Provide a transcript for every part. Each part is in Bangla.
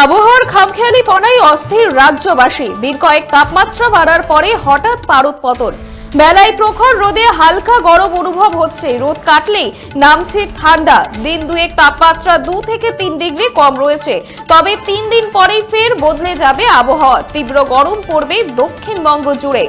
আবহাওয়ার খামখেয়ালি পনাই অস্থির রাজ্যবাসী। দিন কয়েক তাপমাত্রা বাড়ার পরে হঠাৎ পারদ পতন। বেলায় প্রখর রোদে হালকা গরম অনুভব হচ্ছে। রোদ কাটলেই নামছে ঠান্ডা। দিন দুয়েক তাপমাত্রা দু থেকে তিন ডিগ্রি কম রয়েছে। তবে তিন দিন পরেই ফের বদলে যাবে আবহাওয়া। তীব্র গরম পড়বে দক্ষিণবঙ্গ জুড়ে।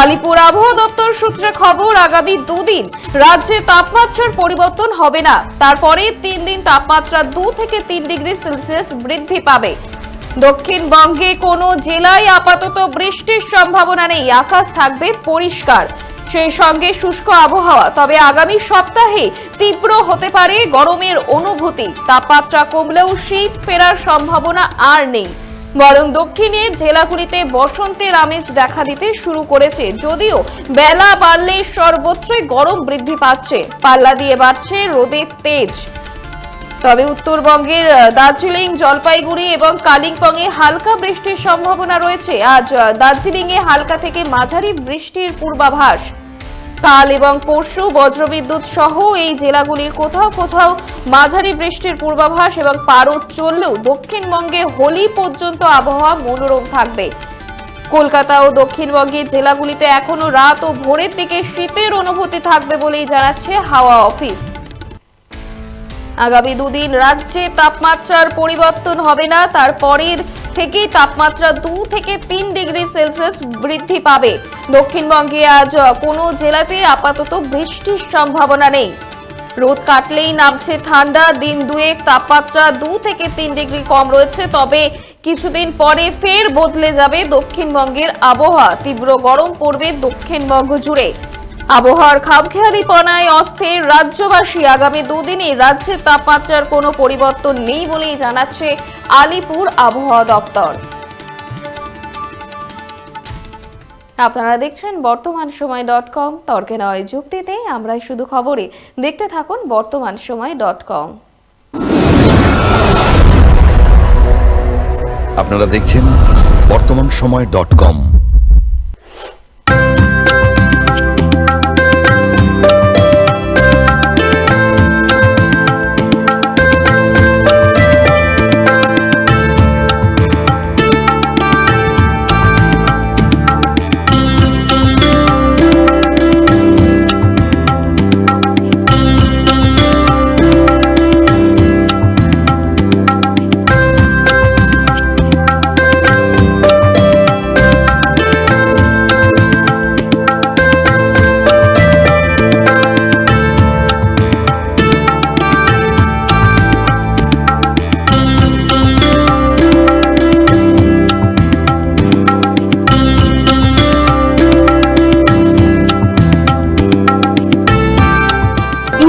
আলিপুর আবহাওয়া দপ্তর সূত্রে খবর, আগামী দুদিন রাজ্যে তাপমাত্রার পরিবর্তন হবে না। তারপরে তিন দিন তাপমাত্রা দু থেকে তিন ডিগ্রি সেলসিয়াস বৃদ্ধি পাবে। দক্ষিণবঙ্গে কোনো জেলায় আপাতত বৃষ্টির সম্ভাবনা নেই। আকাশ থাকবে পরিষ্কার। সেই সঙ্গে শুষ্ক আবহাওয়া। তবে আগামী সপ্তাহে তীব্র হতে পারে গরমের অনুভূতি। তাপমাত্রা কমলেও শীত ফেরার সম্ভাবনা আর নেই। বরং দক্ষিণের জেলাগুলিতে বসন্তের আমেজ দেখা দিতে শুরু করেছে। যদিও বেলা বাড়লে সর্বত্রই গরম বৃদ্ধি পাচ্ছে। পাল্লা দিয়ে বাড়ছে রোদের তেজ। তবে উত্তরবঙ্গের দার্জিলিং, জলপাইগুড়ি এবং কালিম্পংয়ে হালকা বৃষ্টির সম্ভাবনা রয়েছে। আজ দার্জিলিং এ হালকা থেকে মাঝারি বৃষ্টির পূর্বাভাস। কাল এবং পরশু বজ্রবিদ্যুৎ সহ এই জেলাগুলির কোথাও কোথাও মাঝারি বৃষ্টির পূর্বাভাস এবং পারদ চললেও দক্ষিণবঙ্গে হোলি পর্যন্ত আবহাওয়া মনোরম থাকবে। কলকাতা ও দক্ষিণবঙ্গের জেলাগুলিতে এখনও রাত ও ভোরের দিকে শীতের অনুভূতি থাকবে বলেই জানাচ্ছে হাওয়া অফিস। আগামী দুদিন রাজ্যে তাপমাত্রার পরিবর্তন হবে না তারপরের থেকেই তাপমাত্রা দু থেকে তিন ডিগ্রি সেলসিয়াস বৃদ্ধি পাবে। দক্ষিণবঙ্গে আজ কোনো জেলাতে আপাতত বৃষ্টির সম্ভাবনা নেই। রোদ কাটলেই নামছে ঠান্ডা, দিন দুয়েক তাপমাত্রা দু থেকে তিন ডিগ্রি কম রয়েছে, তবে কিছুদিন পরে ফের বদলে যাবে দক্ষিণবঙ্গের আবহাওয়া। তীব্র গরম পড়বে দক্ষিণবঙ্গ জুড়ে। আবহাওয়ার খামখেয়ালি পনায় অস্থির রাজ্যবাসী। আগামী দুদিনে রাজ্যের তাপমাত্রার কোনো পরিবর্তন নেই বলেই জানাচ্ছে আলিপুর আবহাওয়া দপ্তর। আপনারা দেখছেন বর্তমান সময় ডট কম। তর্কে নয় যুক্তিতে, আমরাই শুধু খবরে। দেখতে থাকুন বর্তমান সময় ডট কম। আপনারা দেখছেন বর্তমান সময় ডট কম।